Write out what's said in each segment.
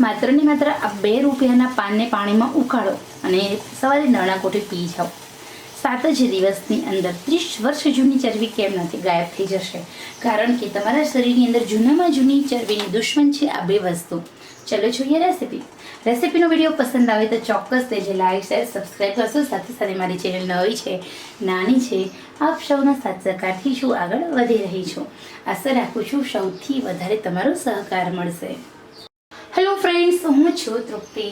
માત્ર ને માત્ર આ બે રૂપિયાના પાનને પાણીમાં ઉકાળો અને સવારે નાણાં કોઠે પી જાઓ. સાત જ દિવસની અંદર ત્રીસ વર્ષ જૂની ચરબી કેમ નથી ગાયબ થઈ જશે? કારણ કે તમારા શરીરની અંદર જૂનામાં જૂની ચરબીની દુશ્મન છે આ બે વસ્તુ. ચલો જોઈએ રેસીપી રેસીપીનો વીડિયો પસંદ આવે તો ચોક્કસ દેજે લાઈક શેર સબસ્ક્રાઈબ કરશો. સાથે સાથે મારી ચેનલ નવી છે, નાની છે, આપ સૌના સાથ સહકારથી શું આગળ વધી રહી છું. આશા રાખું છું સૌથી વધારે તમારો સહકાર મળશે. ફ્રેન્ડ્સ હું છું તૃપ્તિ.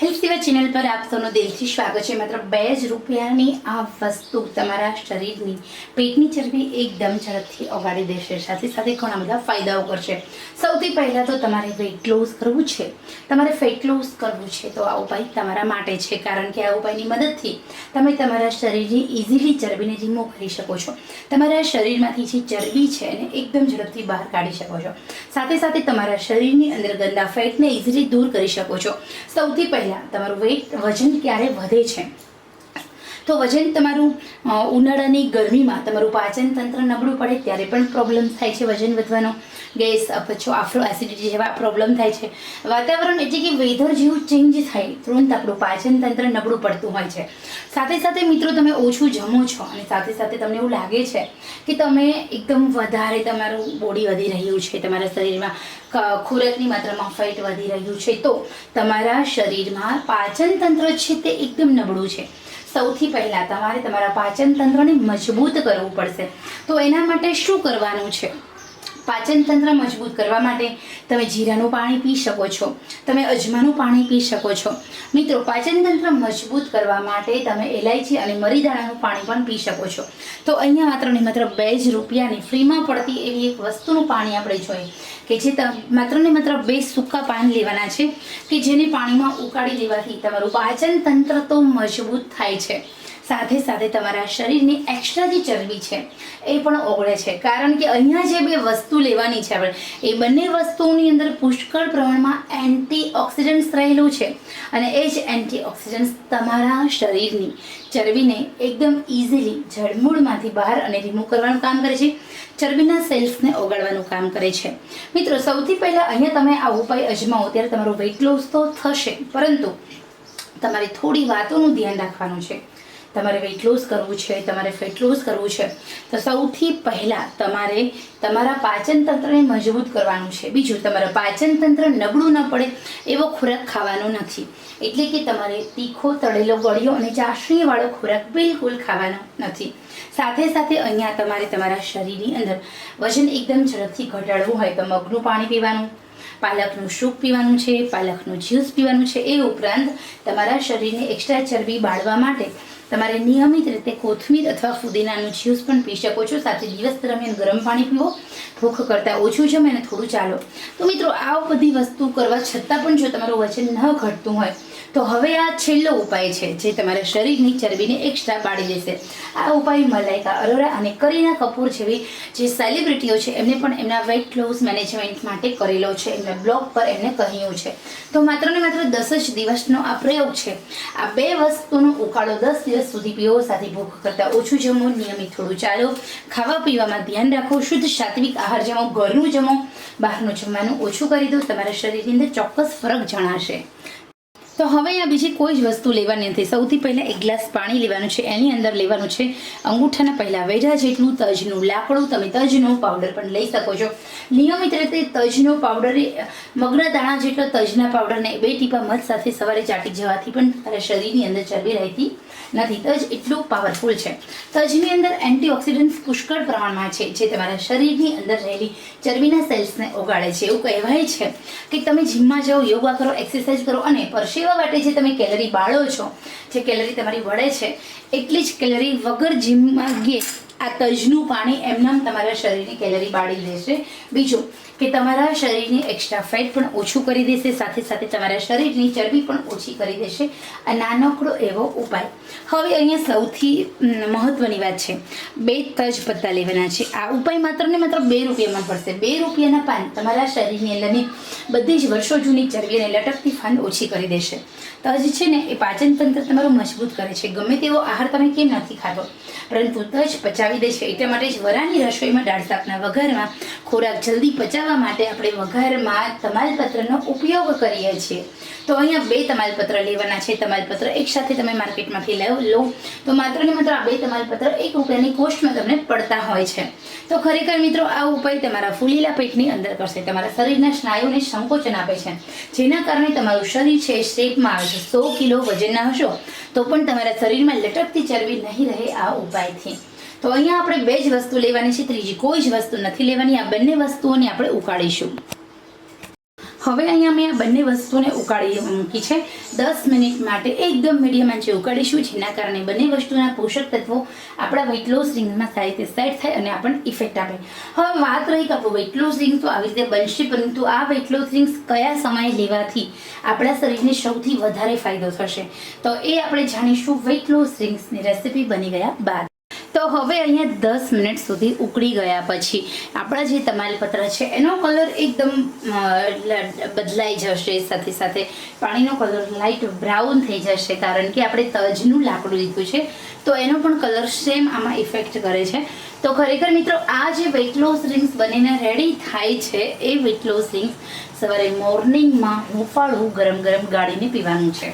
હેલ્થ સેવા ચેનલ પર આપ સૌનું દિલથી સ્વાગત છે. માત્ર બે જ રૂપિયાની આ વસ્તુ તમારા શરીરની, પેટની ચરબી એકદમ ઝડપથી ઓગાળી દેશે. સાથે સાથે ઘણા બધા ફાયદાઓ કરશે. સૌથી પહેલાં તો તમારે વેટ લોસ કરવું છે. તમારે ફેટ લોસ કરવું છે તો આ ઉપાય તમારા માટે છે. કારણ કે આ ઉપાયની મદદથી તમે તમારા શરીરની ઇઝીલી ચરબીને રિમૂવ કરી શકો છો, તમારા શરીરમાંથી જે ચરબી છે એને એકદમ ઝડપથી બહાર કાઢી શકો છો. સાથે સાથે તમારા શરીરની અંદર ગંદા ફેટને ઇઝીલી દૂર કરી શકો છો. સૌથી પહેલાં તમારું વેઇટ વજન ક્યારે વધે છે? તો વજન તમારું ઉનાળાની ગરમીમાં તમારું પાચન તંત્ર નબળું પડે ત્યારે પણ પ્રોબ્લેમ થાય છે વજન વધવાનો. ગેસ પછી આફ્રો એસિડિટી જેવા પ્રોબ્લેમ થાય છે. વાતાવરણ એટલે કે વેધર જેવું ચેન્જ થાય, તુરંત આપણું પાચન તંત્ર નબળું પડતું હોય છે. સાથે સાથે મિત્રો તમે ઓછું જમો છો અને સાથે સાથે તમને એવું લાગે છે કે તમે એકદમ વધારે તમારું બોડી વધી રહ્યું છે, તમારા શરીરમાં ખોરાકની માત્રામાં ફેટ વધી રહ્યું છે, તો તમારા શરીરમાં પાચન તંત્ર છે તે એકદમ નબળું છે. સૌથી પહેલાં તમારે તમારા પાચન તંત્રને મજબૂત કરવું પડશે. તો એના માટે શું કરવાનું છે? પાચન તંત્ર મજબૂત કરવા માટે તમે જીરાનું પાણી પી શકો છો. તમે અજમાનું પાણી પી શકો છો. મિત્રો, પાચન તંત્ર મજબૂત કરવા માટે તમે એલાયચી અને મરીદાણાનું પાણી પણ પી શકો છો. તો અહીંયા માત્ર ને માત્ર બે જ રૂપિયાની ફ્રીમાં પડતી એવી એક વસ્તુનું પાણી આપણે જોઈએ. કે જે માત્ર ને માત્ર બે સૂકા પાન લેવાના છે, કે જેને પાણીમાં ઉકાળી લેવાથી તમારું પાચન તંત્ર તો મજબૂત થાય છે. સાથે સાથે તમારા શરીરની એક્સ્ટ્રા જે ચરબી છે, એ પણ ઓગળે છે. કારણ કે અહીંયા જે બે વસ્તુ લેવાની છે આપણે, એ બંને વસ્તુઓની અંદર પુષ્કળ પ્રમાણમાં એન્ટીઓક્સિડન્ટ્સ રહેલું છે. અને એ જ એન્ટીઓક્સિડન્ટ્સ તમારા શરીરની ચરબીને એકદમ ઇઝીલી જળમૂળમાંથી બહાર અને રિમૂવ કરવાનું કામ કરે છે. ચરબીના સેલ્સને ઓગાળવાનું કામ કરે છે. મિત્રો, સૌથી પહેલાં અહીંયા તમે આ ઉપાય અજમાવો, ત્યારે તમારો વેઇટ લોસ તો થશે. પરંતુ તમારે થોડી વાતોનું ધ્યાન રાખવાનું છે. તમારે વેઇટ લોસ કરવું છે, તમારે ફેટ લોસ કરવું છે, તો સૌથી પહેલાં તમારે તમારા પાચન તંત્રને મજબૂત કરવાનું છે. બીજું, તમારા પાચન તંત્ર નબળું ન પડે એવો ખોરાક ખાવાનો નથી. એટલે કે તમારે તીખો, તળેલો ગળ્યો અને ચાસણીવાળો ખોરાક બિલકુલ ખાવાનો નથી. સાથે સાથે અહીંયા તમારે તમારા શરીરની અંદર વજન એકદમ ઝડપથી ઘટાડવું હોય તો મગનું પાણી પીવાનું, પાલકનું સૂપ પીવાનું છે, પાલકનું જ્યુસ પીવાનું છે. એ ઉપરાંત તમારા શરીરને એક્સ્ટ્રા ચરબી બાળવા માટે તમારે નિયમિત રીતે કોથમીર અથવા ફુદીનાનું જ્યુસ પણ પી શકો છો. સાથે દિવસ દરમિયાન ગરમ પાણી પીવો. ભૂખ કરતાં ઓછું જમે અને થોડું ચાલો. તો મિત્રો, આ બધી વસ્તુ કરવા છતાં પણ જો તમારું વજન ન ઘટતું હોય તો હવે આ છેલ્લો ઉપાય છે જે તમારા શરીરની ચરબીને એક્સ્ટ્રા બાળી દેશે. આ ઉપાય મલાઈકા અરોરા અને કરીના કપૂર જેવી જે સેલિબ્રિટીઓ છે, એમને પણ એમના વેઇટ લોસ મેનેજમેન્ટ માટે કરેલો છે. એમના બ્લોગ પર એમને કહ્યું છે. તો માત્ર ને માત્ર દસ જ દિવસનો આ પ્રયોગ છે. આ બે વસ્તુનો ઉકાળો દસ દિવસ સુધી પીવો સાથે ભૂખ કરતાં ઓછું જમો, નિયમિત થોડું ચાલો, ખાવા પીવામાં ધ્યાન રાખો, શુદ્ધ સાત્વિક આહાર જમો, ઘરનું જમો, બહારનું જમવાનું ઓછું કરી દો, તમારા શરીરની અંદર ચોક્કસ ફરક જણાશે. તો હવે આ બીજી કોઈ જ વસ્તુ લેવાની નથી. સૌથી પહેલાં એક ગ્લાસ પાણી લેવાનું છે. એની અંદર લેવાનું છે અંગૂઠાના પહેલાં વેઢા જેટલું તજનું લાકડું તમે તજનો પાવડર પણ લઈ શકો છો. નિયમિત રીતે તજનો પાવડર મગના દાણા જેટલો તજના પાવડરને બે ટીપા મધ સાથે સવારે ચાટી જવાથી પણ તારા શરીરની અંદર ચરબી રહેતી નથી. તજ એટલું પાવરફુલ છે. તજની અંદર એન્ટીઓક્સિડન્ટ્સ પુષ્કળ પ્રમાણમાં છે, જે તમારા શરીરની અંદર રહેલી ચરબીના સેલ્સને ઓગાળે છે. એવું કહેવાય છે કે તમે જીમમાં જાઓ યોગા કરો એક્સરસાઇઝ કરો અને પરસેવા માટે જે તમે કેલરી બાળો છો, જે કેલરી તમારી વળે છે, એટલી જ કેલરી વગર જીમમાં ગીએ, આ તજનું પાણી એમનામ તમારા શરીરની કેલરી બાળી લેશે. બીજું કે તમારા શરીરની એક્સ્ટ્રા ફેટ પણ ઓછું કરી દેશે, સાથે સાથે તમારા શરીરની ચરબી પણ ઓછી કરી દેશે. આ નાનકડો એવો ઉપાય. હવે અહીંયા સૌથી મહત્વની વાત છે. બે તજ પત્તા લેવાના છે. આ ઉપાય માત્ર ને માત્ર બે રૂપિયામાં પડશે. બે રૂપિયાના પાન તમારા શરીરની અંદરની બધી જ વર્ષો જૂની ચરબી અને લટકતી ફાંદ ઓછી કરી દેશે. તજ છે ને, એ પાચન તંત્ર તમારું મજબૂત કરે છે. ગમે તેવો આહાર તમે કેમ નથી ખાતો? પરંતુ તજ પચાવી દે છે એટલા માટે જ વરાની રસોઈમાં દાળ શાકના વઘારમાં ખોરાક જલ્દી પચાવવા બનાવવા માટે આપણે વઘારમાં તમાલપત્રનો ઉપયોગ કરીએ છીએ. તો અહીંયા બે તમાલપત્ર લેવાના છે. તમાલપત્ર એકસાથે તમે માર્કેટમાંથી લઈ લો. તો માત્ર ને માત્ર આ બે તમાલપત્ર એક રૂપિયાની કોસ્ટમાં તમને પડતા હોય છે. તો ખરેખર મિત્રો, આ ઉપાય તમારા ફૂલેલા પેટની અંદર કરશે. તમારા શરીરના સ્નાયુને સંકોચન આપે છે. જેના કારણે તમારું શરીર છે શેપમાં આવે સો કિલો વજનના હશો, તો પણ તમારા શરીરમાં લટકતી ચરબી નહીં રહે આ ઉપાયથી. તો અહીંયા આપણે બે જ વસ્તુ લેવાની છે, ત્રીજી કોઈ જ વસ્તુ નથી લેવાની, આ બંને વસ્તુઓને આપણે ઉકાળીશું. હવે અહીંયા મેં આ બંને વસ્તુને ઉકાળી મૂકી છે. દસ મિનિટ માટે એકદમ મીડિયમ આંચે ઉકાળીશું, જેના કારણે બંને વસ્તુના પોષક તત્વો આપણા વેઇટ લોસ રિંગમાં સારી રીતે સેટ થાય અને આપણને ઇફેક્ટ આપે. હવે વાત રહી કે વેઇટ લોસ રિંગ તો આવી રીતે બનશે, પરંતુ આ વેઇટ લોસ રિંગ્સ કયા સમયે લેવાથી આપણા શરીરને સૌથી વધારે ફાયદો થશે? તો એ આપણે જાણીશું વેઇટ લોસ રિંગ્સની રેસિપી બની ગયા બાદ. તો હવે અહીંયા દસ મિનિટ સુધી ઉકળી ગયા પછી આપણા જે તમાલપત્ર છે, એનો કલર એકદમ બદલાઈ જશે. સાથે સાથે પાણીનો કલર લાઇટ બ્રાઉન થઈ જશે, કારણ કે આપણે તજનું લાકડું લીધું છે. તો એનો પણ કલર સેમ આમાં ઇફેક્ટ કરે છે. તો ખરેખર મિત્રો, આ જે વેઇટ રિંગ્સ બનીને રેડી થાય છે, એ વેઇટ લોસ સવારે મોર્નિંગમાં હુંફાળું ગરમ ગરમ ગાળીને પીવાનું છે.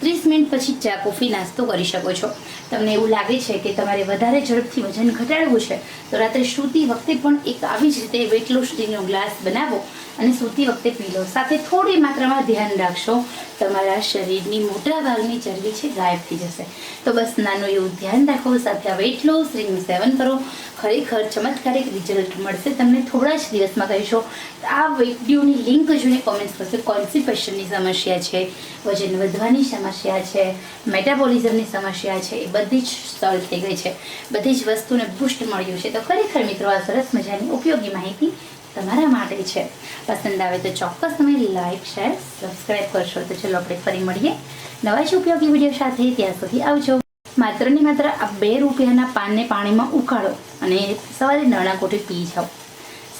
ત્રીસ મિનિટ પછી ચા, કોફી, નાસ્તો કરી શકો છો. તમને એવું લાગે છે કે તમારે વધારે ઝડપથી વજન ઘટાડવું છે, તો રાત્રે સૂતી વખતે પણ એક આવી જ રીતે વેટ લોસ ગ્લાસ બનાવો અને સૂતી વખતે પી લો. સાથે થોડી માત્રામાં ધ્યાન રાખશો, તમારા શરીરની મોટા ભાગની ચરબી છે, ગાયબ થઈ જશે. તો બસ નાનું એવું ધ્યાન રાખો, સાથે આ વેટ લોસ રિંગ સેવન કરો. ખરેખર ચમત્કારિક રિઝલ્ટ મળશે. તમને થોડા જ દિવસમાં કહીશો. આ વિડીયોની લિંક જોઈને કોમેન્ટ્સ કરશે. કોન્સ્ટિપેશનની સમસ્યા છે, વજન વધવાની સમસ્યા છે મેટાબોલિઝમની સમસ્યા છે, એ બધી જ સોલ્વ થઈ ગઈ છે. બધી જ વસ્તુને બુસ્ટ મળ્યું છે. તો ખરેખર મિત્રો, આ સરસ મજાની ઉપયોગી માહિતી તમારા માટે છે. પસંદ આવે તો ચોક્કસ તમે લાઈક શેર સબસ્ક્રાઈબ કરશો. તો ચલો આપણે ફરી મળીએ નવા જ ઉપયોગી વીડિયો સાથે. ત્યાં સુધી આવજો. માત્ર ને માત્ર આ બે રૂપિયાના પાનને પાણીમાં ઉકાળો અને સવારે નાણાં કોઠે પી જાઓ.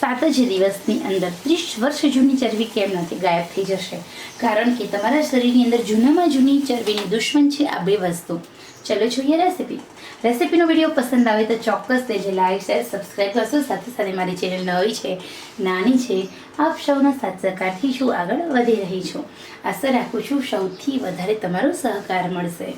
સાત જ દિવસની અંદર ત્રીસ વર્ષ જૂની ચરબી કેમ નથી ગાયબ થઈ જશે? કારણ કે તમારા શરીરની અંદર જૂનામાં જૂની ચરબીની દુશ્મન છે આ બે વસ્તુ. ચલો જોઈએ રેસીપી રેસીપીનો વીડિયો પસંદ આવે તો ચોક્કસ દેજે લાઈક શેર સબસ્ક્રાઈબ કરશો. સાથે સાથે મારી ચેનલ નવી છે, નાની છે, આપ સૌના સાથ સહકારથી શું આગળ વધી રહી છું. આશા રાખું છું સૌથી વધારે તમારો સહકાર મળશે.